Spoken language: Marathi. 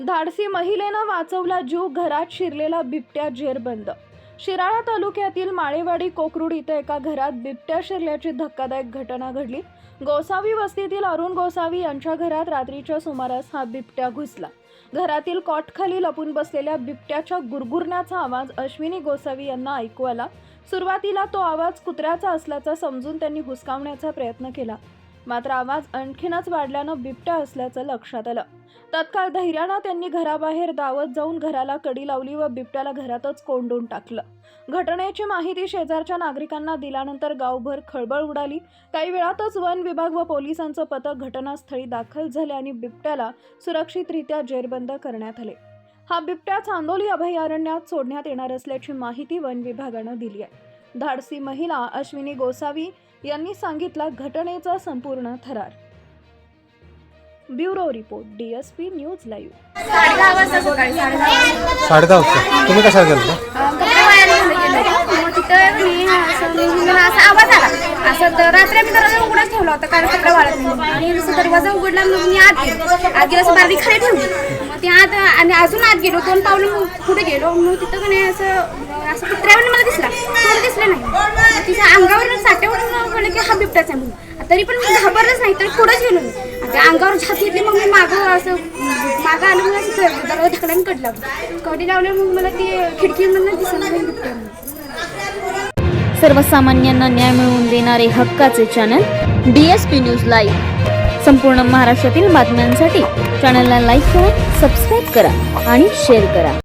धाडसी महिलेनं वाचवला जीव घरात शिरलेला बिबट्या जेरबंद. शिराळा तालुक्यातील माळेवाडी कोकरूड इथं एका घरात बिबट्या शिरल्याची धक्कादायक घटना घडली. गोसावी वस्तीतील अरुण गोसावी यांच्या घरात रात्रीच्या सुमारास हा बिबट्या घुसला. घरातील कॉटखाली लपून बसलेल्या बिबट्याच्या गुरगुरण्याचा आवाज अश्विनी गोसावी यांना ऐकू आला. सुरुवातीला तो आवाज कुत्र्याचा असल्याचा समजून त्यांनी हुसकावण्याचा प्रयत्न केला. मात्र आवाज आणखीनच वाढल्यानं बिबट्या असल्याचं लक्षात आलं. तत्काळ धैर्यानं त्यांनी घराबाहेर दावत जाऊन घराला कडी लावली व बिबट्याला घरातच कोंडून टाकलं. घटनेची माहिती शेजारच्या नागरिकांना दिल्यानंतर गावभर खळबळ उडाली. काही वेळातच वन विभाग व पोलिसांचं पथक घटनास्थळी दाखल झाले आणि बिबट्याला सुरक्षितरित्या जेरबंद करण्यात आले. हा बिबट्या चांदोली अभयारण्यात सोडण्यात येणार असल्याची माहिती वन विभागानं दिली आहे. धाडसी महिला अश्विनी गोसावी यांनी सांगितला घटनेचा संपूर्ण थरार. Bureau report DSP news live. साडे दहा वाजता. सकाळी साडे दहा वाजता साडे दहा वाजता तुम्ही कशाला गेलता अं, कपडे वाळायला घालून गेले मग तिथं मी असं मी मला असा आवाज आला असं द- रात्री आम्ही दरवाजा उघडाच ठेवला होता कारण कपडे वाळत नाही आणि जसं दरवाजा उघडला मग मी आत गेलो. आत गेलो असं बारडी खाली ठेवली मग ते आत आणि अजून आत गेलो दोन पावलं पुढे गेलो. मग तिथं का नाही असं असं कुत्र्यावर मला दिसला नाही. तिच्या अंगावर साठ्यावरून कळलं की हा बिबट्याचा आहे म्हणून. तरी पण मी घाबरलंच नाही तर पुढेच गेलो मी. आणि अंगावर छात घेतली मग मी मागं असं मागं आलं मग असं दर- दरवाजा ढकलाने कट लावली. कडी लावल्या मग मला ती खिडकीमधनं दिसत नाही बिबट्या सर्वसामान्यांना न्याय मिळवून देणारे हक्काचे channel D S P news live संपूर्ण महाराष्ट्रातील बातम्यांसाठी चॅनलला लाईक करा सबस्क्राईब करा आणि शेअर करा.